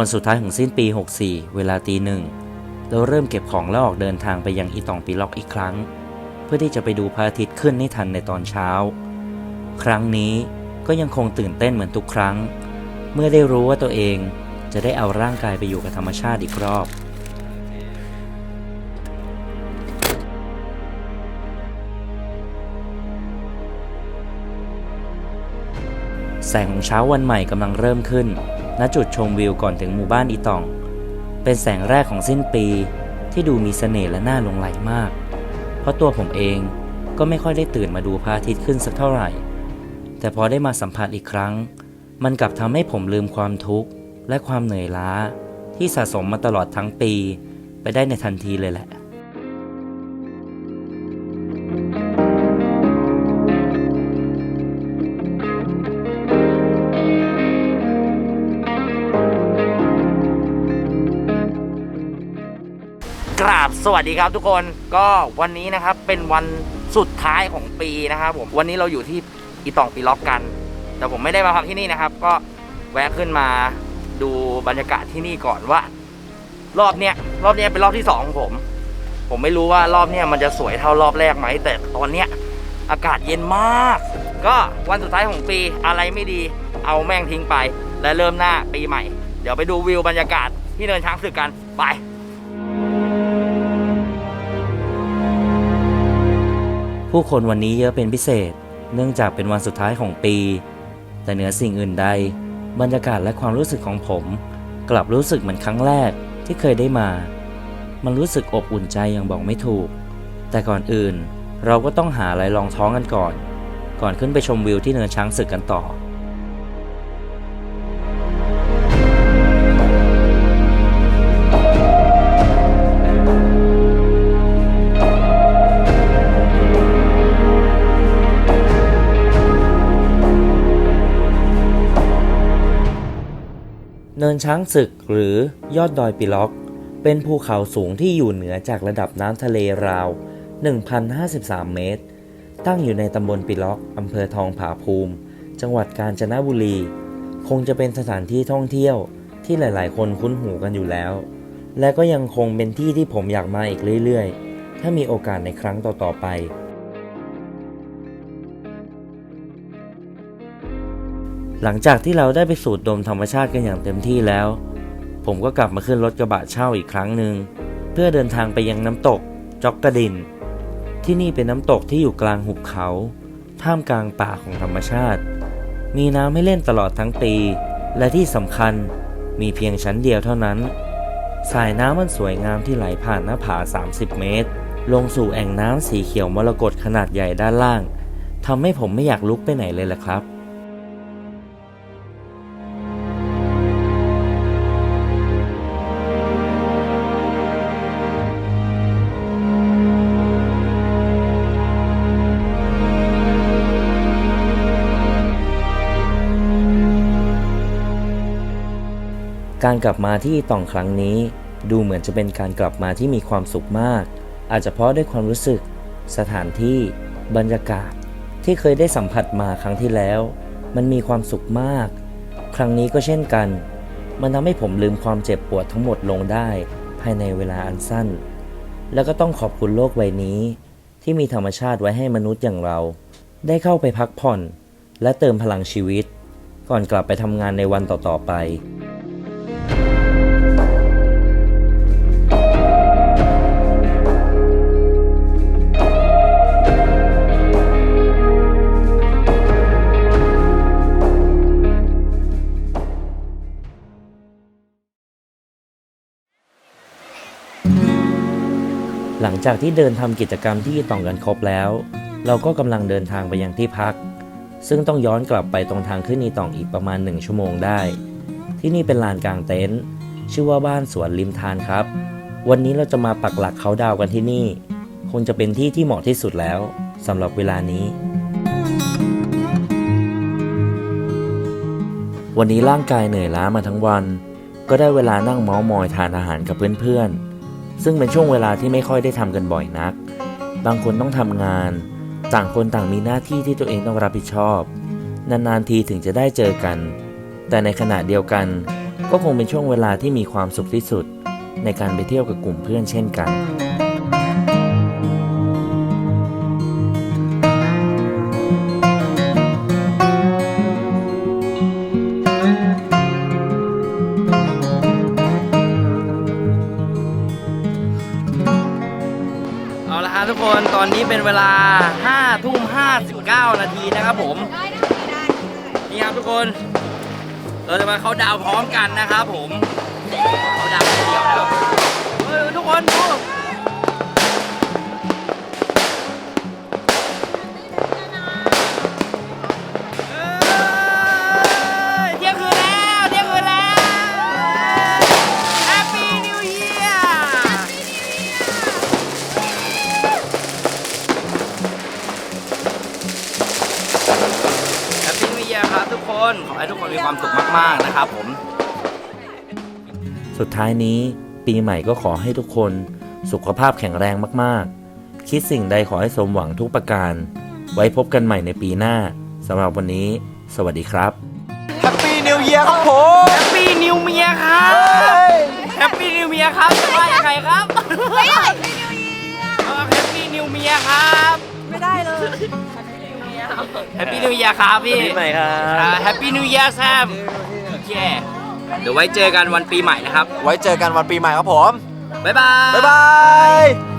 วันสุดท้ายของสิ้นปี 64 เวลาตีหนึ่งเราเริ่มเก็บของแล้วออกเดินทางไปยังอีตองปีล็อกอีกครั้ง เพื่อที่จะไปดูพระอาทิตย์ขึ้นให้ทันในตอนเช้า ครั้งนี้ก็ยังคงตื่นเต้นเหมือนทุกครั้ง เมื่อได้รู้ว่าตัวเองจะได้เอาร่างกายไปอยู่กับธรรมชาติอีกรอบแสงของเช้าวันใหม่กำลังเริ่มขึ้น ณจุดชมวิวก่อนถึงหมู่บ้านอีตอง เป็นแสงแรกของสิ้นปีที่ดูมีเสน่ห์และน่าหลงไหลมาก เพราะตัวผมเองก็ไม่ค่อยได้ตื่นมาดูพระอาทิตย์ขึ้นสักเท่าไหร่ แต่พอได้มาสัมผัสอีกครั้ง มันกลับทำให้ผมลืมความทุกข์และความเหนื่อยล้า ที่สะสมมาตลอดทั้งปี ไปได้ในทันทีเลยแหละ กราบสวัสดีครับทุกคนก็วันนี้นะครับเป็นวันสุดท้ายของปีนะครับผมวันนี้เราอยู่ที่อีตองปีล็อกกัน แต่ผมไม่ได้มาพักที่นี่นะครับ ก็แวะขึ้นมาดูบรรยากาศที่นี่ก่อนว่า รอบเนี้ยรอบเนี้ยเป็นรอบที่สองของผม ผมไม่รู้ว่ารอบเนี้ยมันจะสวยเท่ารอบแรกไหมแต่ตอนเนี้ยอากาศเย็นมาก ก็วันสุดท้ายของปีอะไรไม่ดี เอาแม่งทิ้งไป และเริ่มหน้าปีใหม่ เดี๋ยวไปดูวิวบรรยากาศที่เนินช้างศึกกันไป ผู้คนวันนี้เยอะเป็นพิเศษ เนื่องจากเป็นวันสุดท้ายของปี แต่เหนือสิ่งอื่นใด บรรยากาศและความรู้สึกของผม กลับรู้สึกเหมือนครั้งแรกที่เคยได้มา มันรู้สึกอบอุ่นใจอย่างบอกไม่ถูก แต่ก่อนอื่นเราก็ต้องหาอะไรรองท้องกันก่อน ก่อนขึ้นไปชมวิวที่เนินช้างศึกกันต่อ เนินช้างศึกหรือยอดดอยปิล็อก เป็นภูเขาสูงที่อยู่เหนือจากระดับน้ำทะเลราว 1,053 เมตร ตั้งอยู่ในตำบลปิล็อกอำเภอทองผาภูมิ จังหวัดกาญจนบุรี คงจะเป็นสถานที่ท่องเที่ยวที่หลาย ๆ คนคุ้นหูกันอยู่แล้ว และก็ยังคงเป็นที่ที่ผมอยากมาอีกเรื่อย ๆ ถ้ามีโอกาสในครั้งต่อ ๆ ไป หลังจากที่เราได้ไปสูดดมธรรมชาติกันอย่างเต็มที่แล้ว ผมก็กลับมาขึ้นรถกระบะเช่าอีกครั้งหนึ่งเพื่อเดินทางไปยังน้ำตกจอกกระดิน ที่นี่เป็นน้ำตกที่อยู่กลางหุบเขา ท่ามกลางป่าของธรรมชาติ มีน้ำให้เล่นตลอดทั้งปี และที่สำคัญมีเพียงชั้นเดียวเท่านั้น สายน้ำมันสวยงามที่ไหลผ่านหน้าผา 30 เมตร ลงสู่แอ่งน้ำสีเขียวมรกตขนาดใหญ่ด้านล่างทำให้ผมไม่อยากลุกไปไหนเลยล่ะครับ การกลับมาที่ต่องครั้งนี้ ดูเหมือนจะเป็นการกลับมาที่มีความสุขมาก อาจจะเพราะด้วยความรู้สึก สถานที่ บรรยากาศ ที่เคยได้สัมผัสมาครั้งที่แล้ว มันมีความสุขมาก ครั้งนี้ก็เช่นกัน มันทำให้ผมลืมความเจ็บปวดทั้งหมดลงได้ ภายในเวลาอันสั้น แล้วก็ต้องขอบคุณโลกใบนี้ ที่มีธรรมชาติไว้ให้มนุษย์อย่างเรา ได้เข้าไปพักผ่อน และเติมพลังชีวิต ก่อนกลับไปทำงานในวันต่อๆไป หลังจากที่เดินทำกิจกรรมที่ต่องกันครบแล้ว เราก็กำลังเดินทางไปยังที่พัก ซึ่งต้องย้อนกลับไปตรงทางขึ้นนีต่องอีกประมาณหนึ่งชั่วโมงได้ ที่นี่เป็นลานกลางเต็นท์ชื่อว่าบ้านสวนริมทานครับ วันนี้เราจะมาปักหลักเขาดาวกันที่นี่ คงจะเป็นที่ที่เหมาะที่สุดแล้วสำหรับเวลานี้ วันนี้ร่างกายเหนื่อยล้ามาทั้งวัน ก็ได้เวลานั่งเมาส์มอยทานอาหารกับเพื่อนๆ ซึ่งเป็นช่วงเวลาที่ไม่ค่อยได้ทำกันบ่อยนัก บางคนต้องทำงาน ต่างคนต่างมีหน้าที่ที่ตัวเองต้องรับผิดชอบ นานๆทีถึงจะได้เจอกัน แต่ในขณะเดียวกัน ก็คงเป็นช่วงเวลาที่มีความสุขที่สุด ในการไปเที่ยวกับกลุ่มเพื่อนเช่นกัน เอาละฮะทุกคนตอนนี้เป็นเวลา5ทุ่ม59 นาทีนะครับผม นี่ครับทุกคน เราจะมาเขาดาวพร้อมกันนะครับผมเขาดาวเดียวนะครับเฮ้ยทุกคนดู มีความสุขมาก ๆ นะครับผม สุดท้ายนี้ปีใหม่ก็ขอให้ทุกคนสุขภาพแข็งแรงมากๆ คิดสิ่งใดขอให้สมหวังทุกประการ ไว้พบกันใหม่ในปีหน้าสำหรับวันนี้ สวัสดีครับ แฮปปี้นิวเยียร์ครับผม แฮปปี้นิวเมียครับแฮปปี้นิวเมียครับจะว่ายังไงครับไม่ได้แฮปปี้นิวเมียครับ ไม่ได้เลย แฮปปี้นิวเยียร์ครับพี่ปีใหม่ครับแฮปปี้นิวเยียร์แซมโอเคเดี๋ยวไว้เจอกันวันปีใหม่นะครับ ไว้เจอกันวันปีใหม่ครับผม บ๊ายบาย บ๊ายบาย